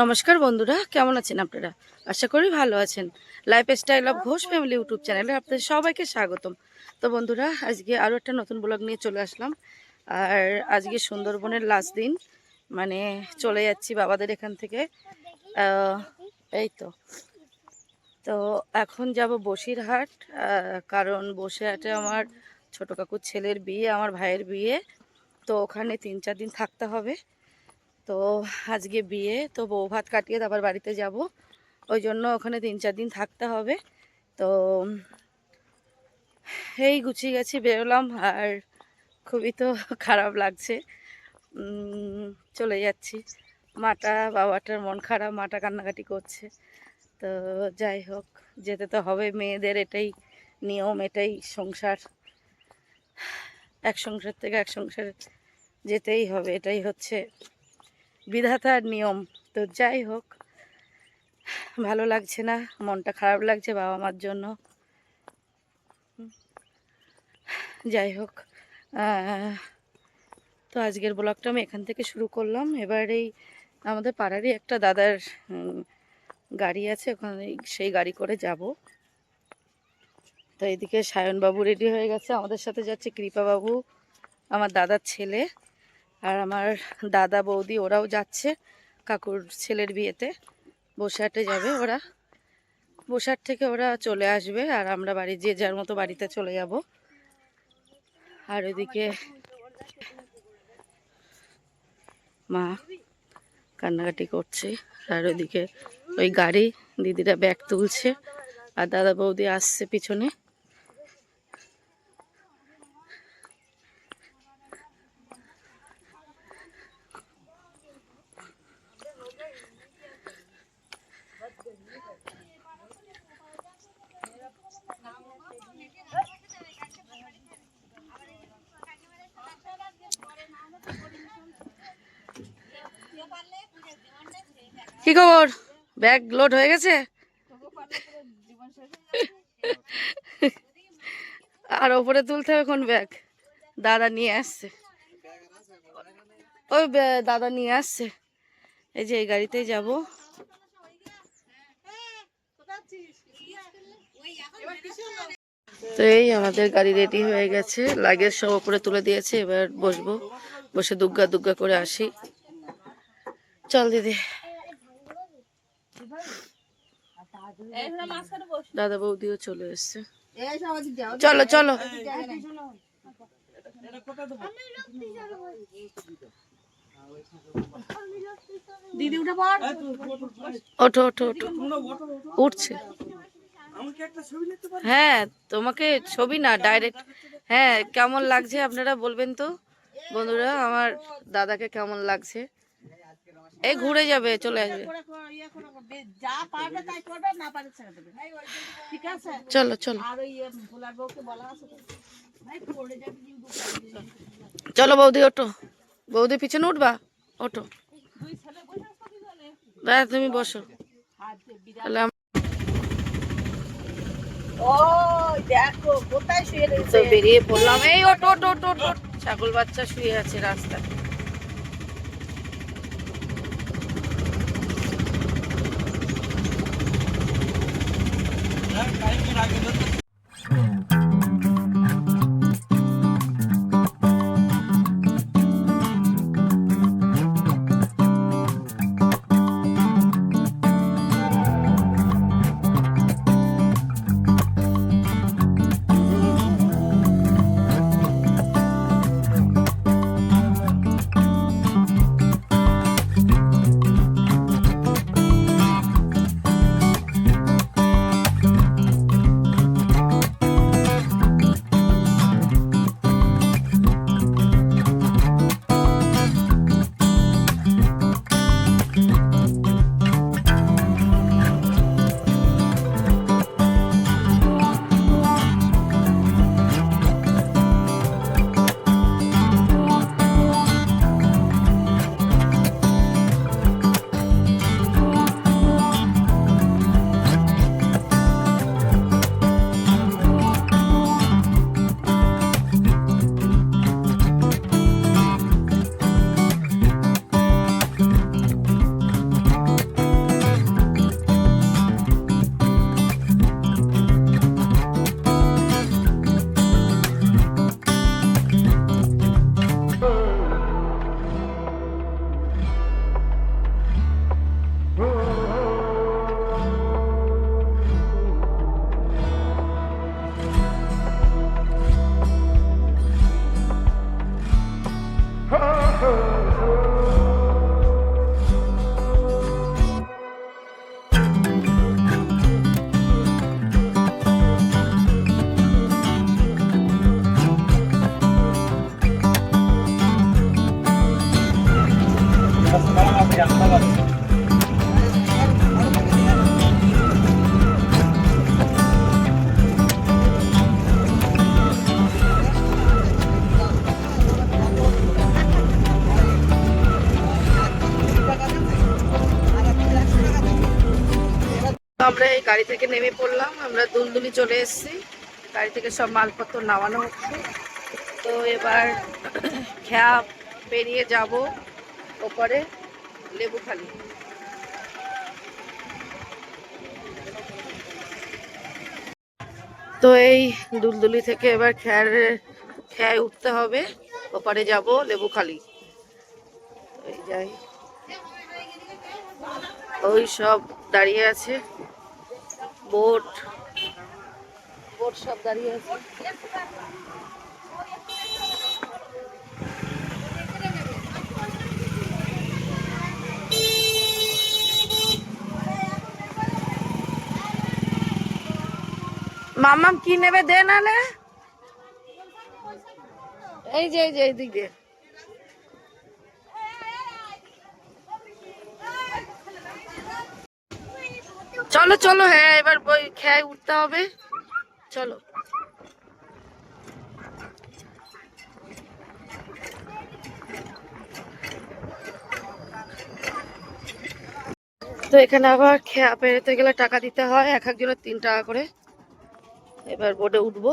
নমস্কার বন্ধুরা, কেমন আছেন আপনারা? আশা করি ভালো আছেন। Lifestyle of Ghosh family YouTube চ্যানেলে আপনাদের সবাইকে স্বাগতম। তো বন্ধুরা, আজকে আরও একটা নতুন ব্লগ নিয়ে চলে আসলাম। আর আজকে সুন্দরবনের লাস্ট দিন মানে চলে যাচ্ছি বাবাদের এখান থেকে। এই তো। তো এখন যাব বসিরহাট কারণ বসিরহাটে আমার ছোট কাকুর ছেলের বিয়ে, আমার ভাইয়ের বিয়ে। তো ওখানে তিন চার দিন থাকতে হবে। তো আজকে বিয়ে, তো বউ ভাত কাটিয়ে তারপর বাড়িতে যাব। ওই জন্য ওখানে তিন চার দিন থাকতে হবে। তো এই গুছিয়ে গেছি, বেরোলাম আর খুবই তো খারাপ লাগছে। চলে যাচ্ছি। মাটা, বাবাটার মন খারাপ, মাটা কান্নাকাটি করছে। তো যাই হোক, যেতে তো হবে। মেয়েদের এটাই নিয়ম, এটাই সংসার। এক সংসার থেকে এক সংসার যেতেই হবে, এটাই হচ্ছে বিধাতার নিয়ম। তো যাই হোক, ভালো লাগছে না, মনটা খারাপ লাগছে বাবা মার জন্য। যাই হোক তো আজকের ব্লগটা আমি এখান থেকে শুরু করলাম। এবার এই আমাদের পাড়ারই একটা দাদার গাড়ি আছে, ওখানে সেই গাড়ি করে যাব। তো এদিকে সায়নবাবু রেডি হয়ে গেছে, আমাদের সাথে যাচ্ছে কৃপাবাবু, আমার দাদার ছেলে। আর আমার দাদা বৌদি ওরাও যাচ্ছে। কাকুর ছেলের বিয়েতে। বসাটে যাবে ওরা। বসার থেকে ওরা চলে আসবে আর আমরা বাড়ি যে যার মতো বাড়িতে চলে যাব। আর ওইদিকে মা কান্নাকাটি করছে। আর ওইদিকে ওই গাড়ি দিদিরা ব্যাগ তুলছে। আর দাদা বৌদি আসছে পিছনে। কি খবর? ব্যাগ লোড হয়ে গেছে? আর ওপরে তুলতে হবে কোন ব্যাগ। দাদা নিয়ে আসছে। ওই দাদা নিয়ে আসছে। এই যে এই গাড়িতেই যাব। তো এই আমাদের গাড়ি রেডি হয়ে গেছে। লাগেজ সব ওপরে তুলে দিয়েছে। এবার বসবো। বসে দুগ্গা দুগ্গা করে আসি। চল দিদি। দাদা বৌদিও চলে এসছে। চলো চলো। দিদি উঠে ওঠো ওঠো ওঠো। উঠছে। হ্যাঁ তোমাকে ছবি না ডাইরেক্ট হ্যাঁ কেমন লাগছে আপনারা বলবেন তো? বন্ধুরা আমার দাদাকে কেমন লাগছে? এই ঘুরে যাবে চলে আসবে। ইয়ে চলো চলো। ইয়ে চলো বৌদি ওটো বৌদি পিছনে উঠবা? ওটো দাদা তুমি বসো। তাহলে ও দেখো কোথায় শুয়ে রয়েছে? বেরিয়ে পড়লাম। এই ওটো ওটো ওটো ছাগল বাচ্চা শুয়ে আছে রাস্তায়। 来，赶紧拿给哥 আমরা এই গাড়ি থেকে নেমে পড়লাম, আমরা দুলদুলি চলে এসেছি। গাড়ি থেকে সব মালপত্র নামানো হচ্ছে। তো এবার খেয়া পেরিয়ে যাব ওপরে লেবুখালি তো এই দুলদুলি থেকে এবার খেয়ার, খেয়ায় উঠতে হবে, ওপারে যাব লেবুখালি যাই। ওই সব দাঁড়িয়ে আছে। বোট। বোট সব দাঁড়িয়ে আছে। মামাম কি নেবে দে নালে? এই যে এই যে এই দিক দিয়ে। চলো চলো হ্যাঁ এবার বই খেয়ে উঠতে হবে। চলো। তো এখানে আবার খেয়া পেরোতে গেলে টাকা দিতে হয় এক একজনের তিন টাকা করে। এবার বোর্ডে উঠবো।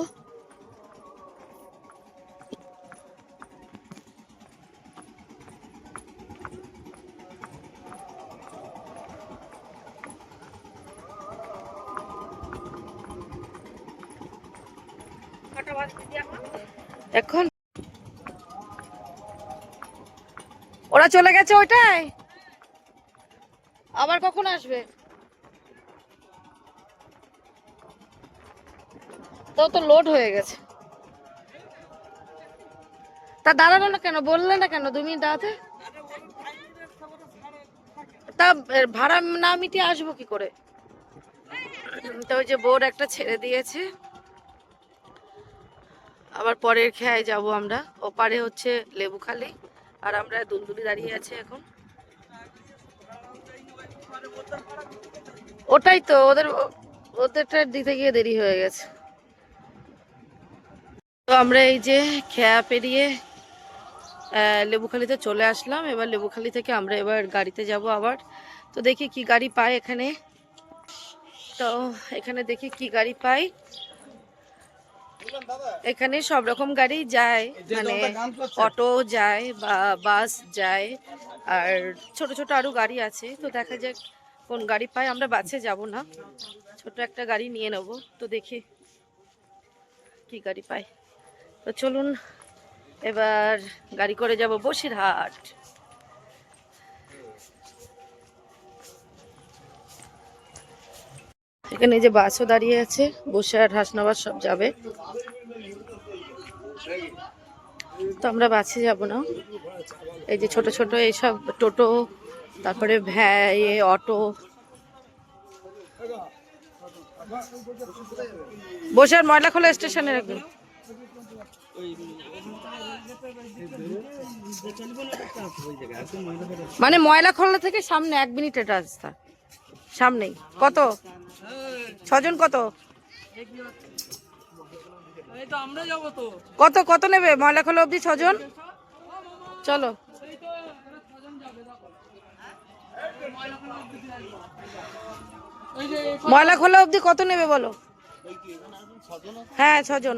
ওরা চলে গেছে ওইটাই? আবার কখন আসবে? তো তো লোড হয়ে গেছে। তা দাঁড়ানো না কেন? বললে না কেন? দু মিনিট দাঁড়াতে। তা ভাড়া না মিটিয়ে আসব কি করে? তো ওই যে বোর্ড একটা ছেড়ে দিয়েছে। আবার পরের খেয়ায় যাব আমরা। ওপারে হচ্ছে লেবুখালি। আর আমরা দুলদুলি দাঁড়িয়ে আছি এখন। ওটাই তো, ওদের, ওদেরটা দিতে গিয়ে দেরি হয়ে গেছে। তো আমরা এই যে খেয়া পেরিয়ে লেবুখালিতে চলে আসলাম। এবার লেবুখালি থেকে আমরা এবার গাড়িতে যাব আবার। তো দেখি কি গাড়ি পাই এখানে। তো এখানে দেখি কি গাড়ি পাই এখানে সব রকম গাড়ি যায় মানে অটো যায় বা বাস যায় আর ছোট ছোট আরও গাড়ি আছে তো দেখা যাক কোন গাড়ি পাই আমরা বাসে যাব না ছোট একটা গাড়ি নিয়ে নেব তো দেখি কি গাড়ি পাই তো চলুন এবার গাড়ি করে যাব বসিরহাট। এখানে যে বাসও দাঁড়িয়ে আছে বসিরহাট হাসনাবাদ সব যাবে। তো আমরা বাসে যাব না। এই যে ছোট ছোট এইসব টোটো, তারপরে ভ্যা এ অটো। বসে ময়লা খোলা স্টেশনে রাখবেন মানে ময়লা খোলা থেকে সামনে এক মিনিটের রাস্তা। সামনেই। কত? ছজন কত? কত কত নেবে? ময়লা খোলা অবধি ছজন? চলো। ময়লা খোলা অবধি কত নেবে বলো? হ্যাঁ ছজন।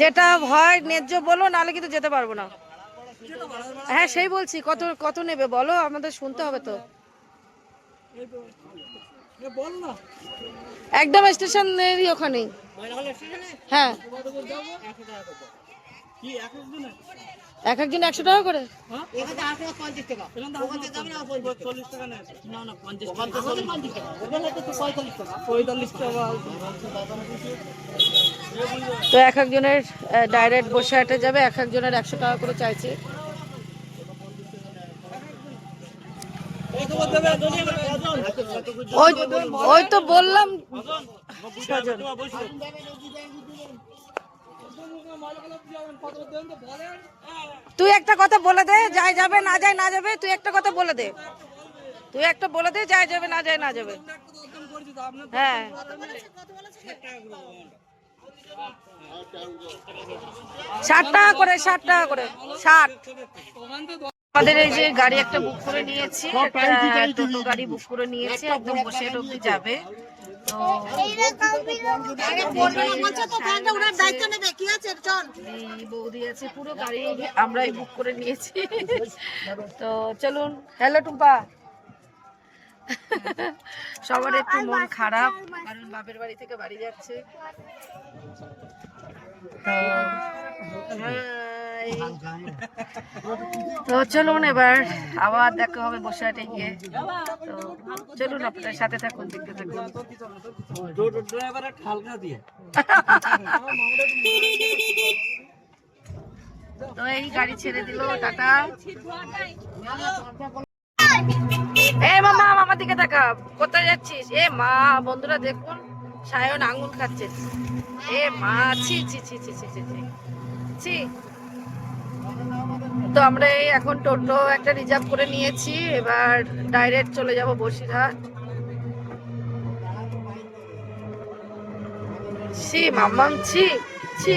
যেটা হয়, ন্যায্য বলো, নাহলে কিন্তু যেতে পারব না। হ্যাঁ সেই বলছি, কত কত নেবে বলো, আমাদের শুনতে হবে তো। একদম স্টেশনেরই ওখানেই। হ্যাঁ। এক একজন একশো টাকা করে? তো এক একজনের ডাইরেক্ট বসে হাটে যাবে এক একজনের একশো টাকা করে চাইছে। ওই তো বললাম। ছজন। তুই একটা কথা বলে দে, যাই যাবে, না যায় না যাবে, তুই একটা কথা বলে দে। তুই একটা বলে দে, যাই যাবে, না যায় না যাবে। হ্যাঁ। ষাট টাকা করে, ষাট টাকা করে, ষাট। আমাদের এই যে গাড়ি একটা বুক করে নিয়েছি টোটো গাড়ি বুক করে নিয়েছি একদম বসে অব্দি যাবে। তো বলছে তো ফ্যানটা ওনার দায়িত্ব নেবে। কি আছে চল। এই বৌদি আছে পুরো গাড়ি আমরাই বুক করে নিয়েছি। তো চলুন হ্যালো টুম্পা। সবার একটু মন খারাপ। কারণ বাপের বাড়ি থেকে বাড়ি যাচ্ছে। তো hi. তো চলুন এবার আবার দেখা হবে বসিরহাটে গিয়ে। তো চলুন আপনার সাথে থাকুন, দেখতে থাকুন। তো এই গাড়ি ছেড়ে দিল, টাটা। এ মামা, মামার দিকে তাকা কোথায় যাচ্ছিস? এ মা, বন্ধুরা দেখুন, সায়ন আঙুল খাচ্ছে। এ মা, ছি ছি ছি ছি ছি ছি ছি। ছি। তো আমরা এই এখন টোটো একটা রিজার্ভ করে নিয়েছি, এবার ডাইরেক্ট চলে যাব বসিরহাট। ছি, মাম্মাম, ছি ছি।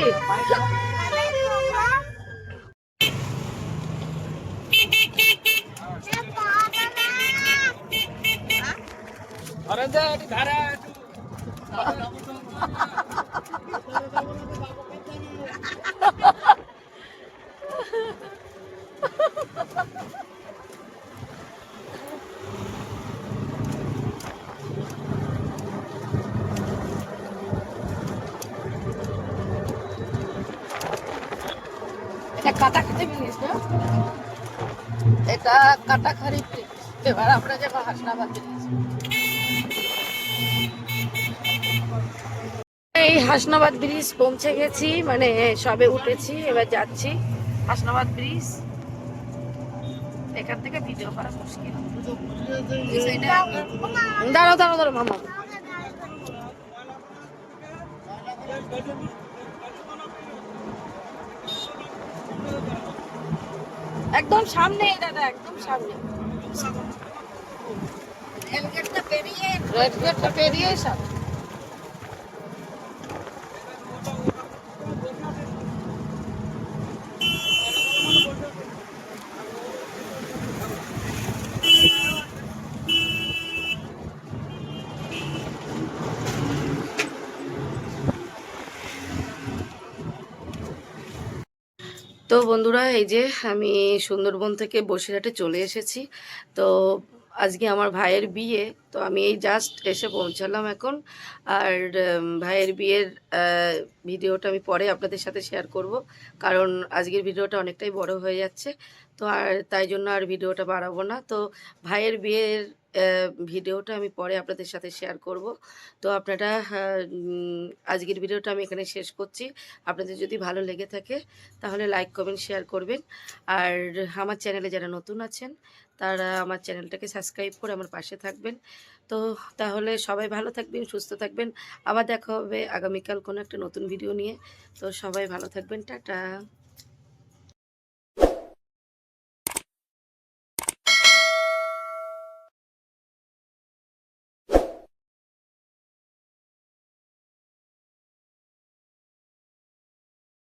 কাটা খারি এবার আমরা যাব হাসনাবাদ। এই হাসনাবাদ ব্রিজ পৌঁছে গেছি মানে সবে উঠেছি, এবার যাচ্ছি হাসনাবাদ ব্রিজ। এখান থেকে ভিডিও করা মুশকিল। দাঁড়াও দাঁড়াও দাঁড়াও, মামা। একদম সামনে দাদা একদম সামনে। রেড গেটটা পেরিয়ে সামনে। বন্ধুরা, এই যে আমি সুন্দরবন থেকে বসিরহাটে চলে এসেছি। তো আজকে আমার ভাইয়ের বিয়ে, তো আমি এই জাস্ট এসে পৌঁছালাম এখন। আর ভাইয়ের বিয়ের ভিডিওটা আমি পরে আপনাদের সাথে শেয়ার করব। কারণ আজকের ভিডিওটা অনেকটাই বড় হয়ে যাচ্ছে। তো আর তাই জন্য আর ভিডিওটা বাড়াবো না। তো ভাইয়ের বিয়ের ভিডিওটা আমি পরে আপনাদের সাথে শেয়ার করব। তো আপনারা আজকের ভিডিওটা আমি এখানে শেষ করছি। আপনাদের যদি ভালো লেগে থাকে, তাহলে লাইক কমেন্ট শেয়ার করবেন। আর আমার চ্যানেলে যারা নতুন আছেন, তারা আমার চ্যানেলটাকে সাবস্ক্রাইব করে আমার পাশে থাকবেন। তো তাহলে সবাই ভালো থাকবেন, সুস্থ থাকবেন। আবার দেখা হবে আগামীকাল কোনো একটা নতুন ভিডিও নিয়ে। তো সবাই ভালো থাকবেন, টাটা।